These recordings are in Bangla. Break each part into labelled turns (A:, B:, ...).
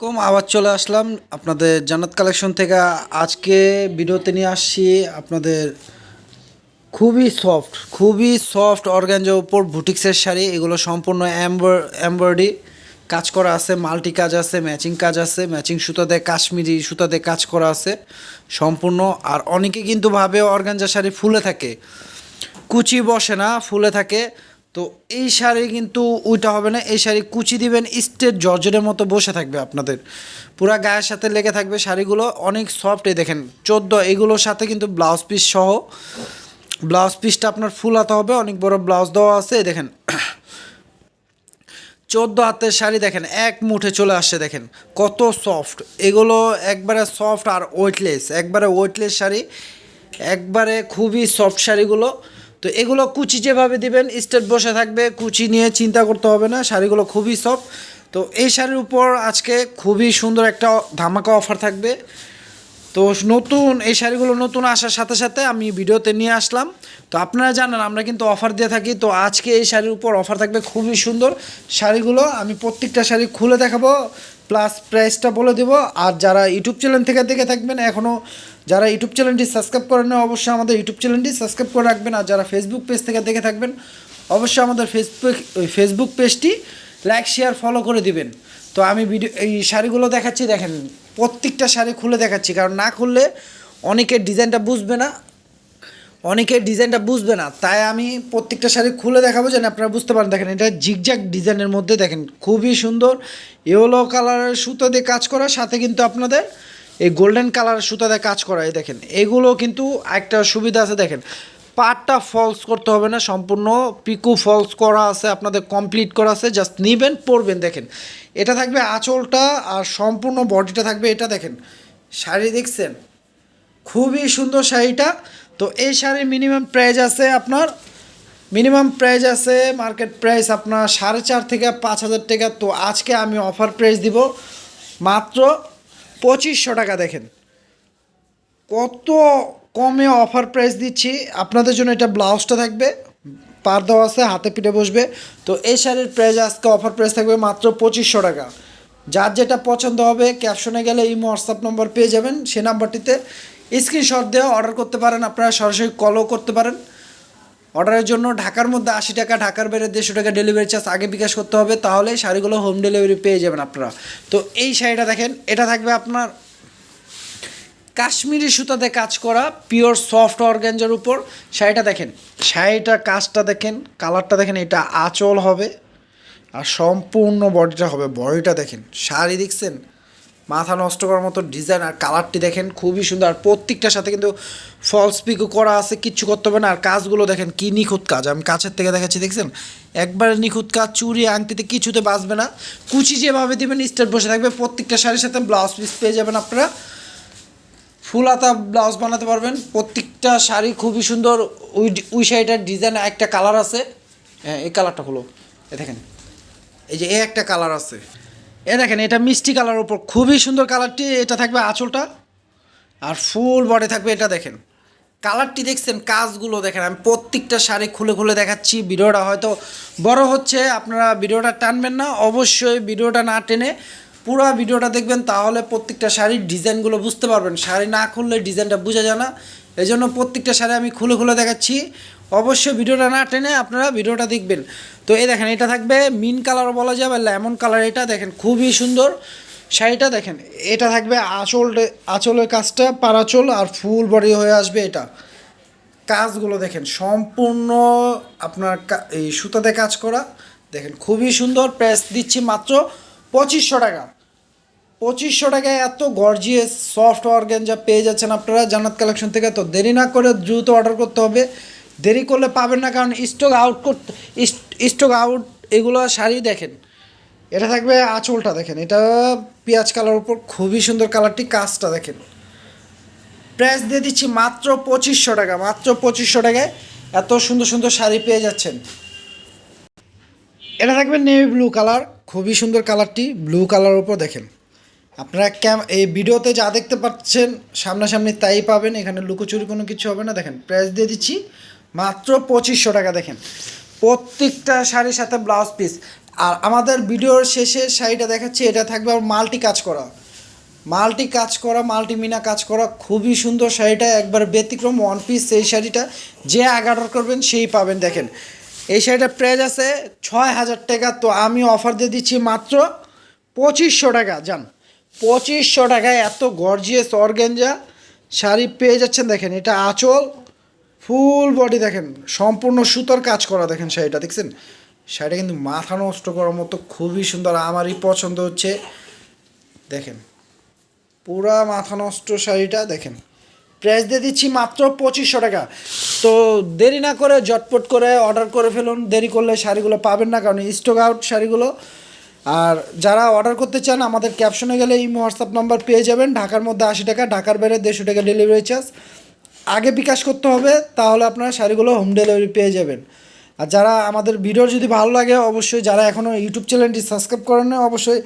A: কম আবার চলে আসলাম আপনাদের জান্নাত কালেকশন থেকে। আজকে ভিডিওতে নিয়ে আসছি আপনাদের খুবই সফট খুবই সফট অর্গানজার উপর বুটিক্সের শাড়ি। এগুলো সম্পূর্ণ এমব্রয়ডারি কাজ করা আছে মাল্টি কাজ আছে ম্যাচিং কাজ আছে ম্যাচিং সুতাতে কাশ্মীরি সুতা সুতাতে কাজ করা আছে সম্পূর্ণ। আর অনেকে কিন্তু ভাবে অর্গানজা শাড়ি ফুলে থাকে। কুচি বসে না, ফুলে থাকে। তো এই শাড়ি কিন্তু ওইটা হবে না, এই শাড়ি কুচি দিবেন স্টেট জর্জের মতো বসে থাকবে আপনাদের। পুরা গায়ের সাথে লেগে থাকবে শাড়িগুলো, অনেক সফট এই দেখেন, চোদ্দ, এগুলোর সাথে কিন্তু ব্লাউজ পিস সহ। ব্লাউজ পিসটা আপনার ফুল ফুলাতে হবে, অনেক বড় ব্লাউজ দেওয়া আছে, এই দেখেন। চোদ্দ হাতের শাড়ি দেখেন, এক মুঠে চলে আসছে দেখেন, কত সফট এগুলো একবারে সফট আর ওয়েটলেস একবারে ওয়েটলেস শাড়ি, একবারে খুবই সফট শাড়িগুলো। তো এগুলো কুচি যেভাবে দিবেন, স্টেট বসে থাকবে, কুচি নিয়ে চিন্তা করতে হবে না, শাড়িগুলো খুবই সফট তো এই শাড়ির উপর আজকে খুবই সুন্দর একটা ধামাকা অফার থাকবে। তো নতুন, এই শাড়িগুলো নতুন আসার সাথে সাথে আমি ভিডিওতে নিয়ে আসলাম। তো আপনারা জানেন, আমরা কিন্তু অফার দিয়ে থাকি, তো আজকে এই শাড়ির উপর অফার থাকবে খুবই সুন্দর। শাড়িগুলো আমি প্রত্যেকটা শাড়ি খুলে দেখাবো প্লাস প্রাইসটা বলে দেবো। আর যারা ইউটিউব চ্যানেল থেকে দেখে থাকবেন এখনও যারা ইউটিউব চ্যানেলটি সাবস্ক্রাইব করেন না, অবশ্যই আমাদের ইউটিউব চ্যানেলটি সাবস্ক্রাইব করে রাখবেন। আর যারা ফেসবুক পেজ থেকে দেখে থাকবেন, অবশ্যই আমাদের ফেসবুক ফেসবুক পেজটি লাইক শেয়ার ফলো করে দিবেন। তো আমি ভিডিও এই শাড়িগুলো দেখাচ্ছি, দেখেন, প্রত্যেকটা শাড়ি খুলে দেখাচ্ছি। কারণ না খুললে অনেকের ডিজাইনটা বুঝবে না, অনেকের ডিজাইনটা বুঝবে না। তাই আমি প্রত্যেকটা শাড়ি খুলে দেখাবো যেন আপনারা বুঝতে পারেন। দেখেন, এটা জিগজ্যাগ ডিজাইনের মধ্যে দেখেন, খুবই সুন্দর ইয়েলো কালারের সুতো দিয়ে কাজ করা, সাথে কিন্তু আপনাদের এই গোল্ডেন কালারের সুতো দিয়ে কাজ করা, এই দেখেন। এগুলো কিন্তু একটা সুবিধা আছে, দেখেন। পাটটা ফলস করতে হবে না, সম্পূর্ণ পিকু ফলস করা আছে, আপনাদের কমপ্লিট করা আছে জাস্ট নিবেন, পরবেন, দেখেন। এটা থাকবে আঁচলটা আর সম্পূর্ণ বডিটা থাকবে এটা, দেখেন। শাড়ি দেখছেন? খুবই সুন্দর শাড়িটা। তো এই শাড়ির মিনিমাম প্রাইস আছে আপনার মিনিমাম প্রাইস আছে মার্কেট প্রাইস আপনার সাড়ে চার থেকে পাঁচ হাজার টাকা। তো আজকে আমি অফার প্রাইস দিব মাত্র পঁচিশশো টাকা দেখেন। কত কমে অফার প্রাইস দিচ্ছি। আপনাদের জন্য এটা ব্লাউজটা থাকবে। পার দেওয়া আছে, হাতে পিঠে বসবে। তো এই শাড়ির প্রাইস আজকে অফার প্রাইস থাকবে মাত্র পঁচিশশো টাকা। যার যেটা পছন্দ হবে ক্যাপশনে গেলে এই হোয়াটসঅ্যাপ নম্বর পেয়ে যাবেন। সে নাম্বারটিতে স্ক্রিনশট দিয়ে অর্ডার করতে পারেন। আপনারা সরাসরি কলও করতে পারেন। অর্ডারের জন্য ঢাকার মধ্যে আশি টাকা, ঢাকার বাইরে দেড়শো টাকা ডেলিভারি চার্জ আগে বিকাশ করতে হবে, তাহলে শাড়িগুলো হোম ডেলিভারি পেয়ে যাবেন আপনারা। তো এই শাড়িটা দেখেন, এটা থাকবে আপনার কাশ্মীরি সুতাতে কাজ করা পিওর সফট অর্গ্যাঞ্জার উপর। শাড়িটা দেখেন, শাড়িটার কাজটা দেখেন কালারটা দেখেন, এটা আঁচল হবে আর সম্পূর্ণ বডিটা হবে। বডিটা দেখেন, শাড়ি দেখছেন? মাথা নষ্ট করার মতো ডিজাইন আর কালারটি দেখেন খুবই সুন্দর। আর প্রত্যেকটার সাথে কিন্তু ফলস পিকও করা আছে, কিচ্ছু করতে হবে না। আর কাজগুলো দেখেন কি নিখুঁত কাজ। আমি কাছের থেকে দেখাচ্ছি, দেখছেন? একবারে নিখুঁত কাজ, চুরি, আংটিতে কিছুতে বাঁচবে না। কুচি যেভাবে দেবেন স্টেট বসে থাকবে। প্রত্যেকটা শাড়ির সাথে ব্লাউজ পিস পেয়ে যাবেন আপনারা। ফুল হাতা ব্লাউজ বানাতে পারবেন। প্রত্যেকটা শাড়ি খুবই সুন্দর। ওই ওই শাড়িটার ডিজাইন একটা কালার আছে। হ্যাঁ এই কালারটা হলো। এ দেখেন। এই যে এ একটা কালার আছে। এ দেখেন, এটা মিষ্টি কালার উপর, খুবই সুন্দর কালারটি, এটা থাকবে আঁচলটা, আর ফুল বডি থাকবে এটা দেখেন। কালারটি দেখছেন, কাজগুলো দেখেন, আমি প্রত্যেকটা শাড়ি খুলে খুলে দেখাচ্ছি, ভিডিওটা হয়তো বড় হচ্ছে, আপনারা ভিডিওটা টানবেন না, অবশ্যই ভিডিওটা না টেনে পুরো ভিডিওটা দেখবেন, তাহলে প্রত্যেকটা শাড়ির ডিজাইনগুলো বুঝতে পারবেন। শাড়ি না খুললে ডিজাইনটা বোঝা যায় না এই জন্য প্রত্যেকটা শাড়ি আমি খুলে খুলে দেখাচ্ছি অবশ্যই ভিডিওটা না টেনে আপনারা ভিডিওটা দেখবেন। তো এই দেখেন, এটা থাকবে মিন কালার বলা যাবে লেমন কালার, এটা দেখেন খুবই সুন্দর। শাড়িটা দেখেন, এটা থাকবে আঁচল, আঁচলের কাজটা পারাচল আর ফুল বডি হয়ে আসবে এটা। কাজগুলো দেখেন, সম্পূর্ণ আপনার এই সুতাতে কাজ করা। দেখেন খুবই সুন্দর, প্রাইস দিচ্ছি মাত্র পঁচিশশো টাকা। পঁচিশশো টাকায় এত গর্জিয়াস সফট অর্গ্যানজা পেয়ে যাচ্ছেন আপনারা জান্নাত কালেকশন থেকে, তো দেরি না করে দ্রুত অর্ডার করতে হবে। দেরি করলে পাবেন না, কারণ স্টক আউট করতে স্টক আউট এগুলো শাড়ি দেখেন। এটা থাকবে আঁচলটা দেখেন, এটা পেঁয়াজ কালার উপর খুবই সুন্দর কালারটি, কাজটা দেখেন। প্রাইস দিয়ে দিচ্ছি মাত্র পঁচিশশো টাকা, মাত্র পঁচিশশো টাকায় এত সুন্দর সুন্দর শাড়ি পেয়ে যাচ্ছেন। এটা থাকবে নেভি ব্লু কালার খুবই সুন্দর কালারটি ব্লু কালার উপর দেখেন। আপনারা ক্যাম, এই ভিডিওতে যা দেখতে পাচ্ছেন সামনাসামনি তাই পাবেন, এখানে লুকোচুরি কোনো কিছু হবে না। দেখেন প্রাইস দিয়ে দিচ্ছি মাত্র পঁচিশশো টাকা, দেখেন। প্রত্যেকটা শাড়ির সাথে ব্লাউজ পিস আর আমাদের ভিডিওর শেষে শাড়িটা দেখাচ্ছি, এটা থাকবে আর মাল্টি কাজ করা। মাল্টি কাজ করা মাল্টি মিনা কাজ করা, খুবই সুন্দর শাড়িটা, একবার ব্যতিক্রম ওয়ান পিস এই শাড়িটা। যে আগে অর্ডার করবেন, সেই পাবেন, দেখেন। এই শাড়িটার প্রাইস আছে ছয় হাজার টাকা, তো আমি অফার দিয়ে দিচ্ছি মাত্র পঁচিশশো টাকা যান পঁচিশশো টাকায় এত গর্জিয়াস অর্গেঞ্জা শাড়ি পেয়ে যাচ্ছেন, দেখেন, এটা আঁচল। ফুল বডি দেখেন, সম্পূর্ণ সুতোর কাজ করা দেখেন শাড়িটা, দেখছেন? শাড়িটা কিন্তু মাথা নষ্ট করার মতো খুবই সুন্দর, আমারই পছন্দ হচ্ছে। দেখেন, পুরা মাথা নষ্ট শাড়িটা, দেখেন। প্রাইস দিয়ে দিচ্ছি মাত্র পঁচিশশো টাকা। তো দেরি না করে জটপট করে অর্ডার করে ফেলুন। দেরি করলে শাড়িগুলো পাবেন না, কারণ স্টক আউট শাড়িগুলো। আর যারা অর্ডার করতে চান, আমাদের ক্যাপশনে গেলে এই হোয়াটসঅ্যাপ নাম্বার পেয়ে যাবেন। ঢাকার মধ্যে আশি টাকা, ঢাকার বাইরে দেড়শো টাকা ডেলিভারি চার্জ আগে বিকাশ করতে হবে, তাহলে আপনারা শাড়িগুলো হোম ডেলিভারি পেয়ে যাবেন। আর যারা আমাদের ভিডিও যদি ভালো লাগে, অবশ্যই যারা এখনও ইউটিউব চ্যানেলটি সাবস্ক্রাইব করেন না অবশ্যই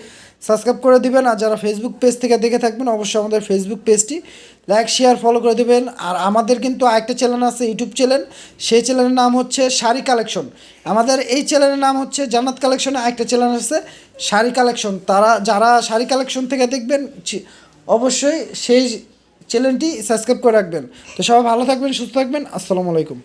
A: সাবস্ক্রাইব করে দিবেন। আর যারা ফেসবুক পেজ থেকে দেখে থাকবেন, অবশ্যই আমাদের ফেসবুক পেজটি লাইক শেয়ার ফলো করে দেবেন। আর আমাদের কিন্তু আরেকটা চ্যানেল আছে ইউটিউব চ্যানেল সেই চ্যানেলের নাম হচ্ছে শাড়ি কালেকশন আমাদের এই চ্যানেলের নাম হচ্ছে জান্নাত কালেকশনে আরেকটা চ্যানেল আছে, শাড়ি কালেকশন তারা, যারা শাড়ি কালেকশন থেকে দেখবেন অবশ্যই সেই চ্যানেলটি সাবস্ক্রাইব করে রাখবেন। তো সবাই ভালো থাকবেন সুস্থ থাকবেন। আসসালামু আলাইকুম।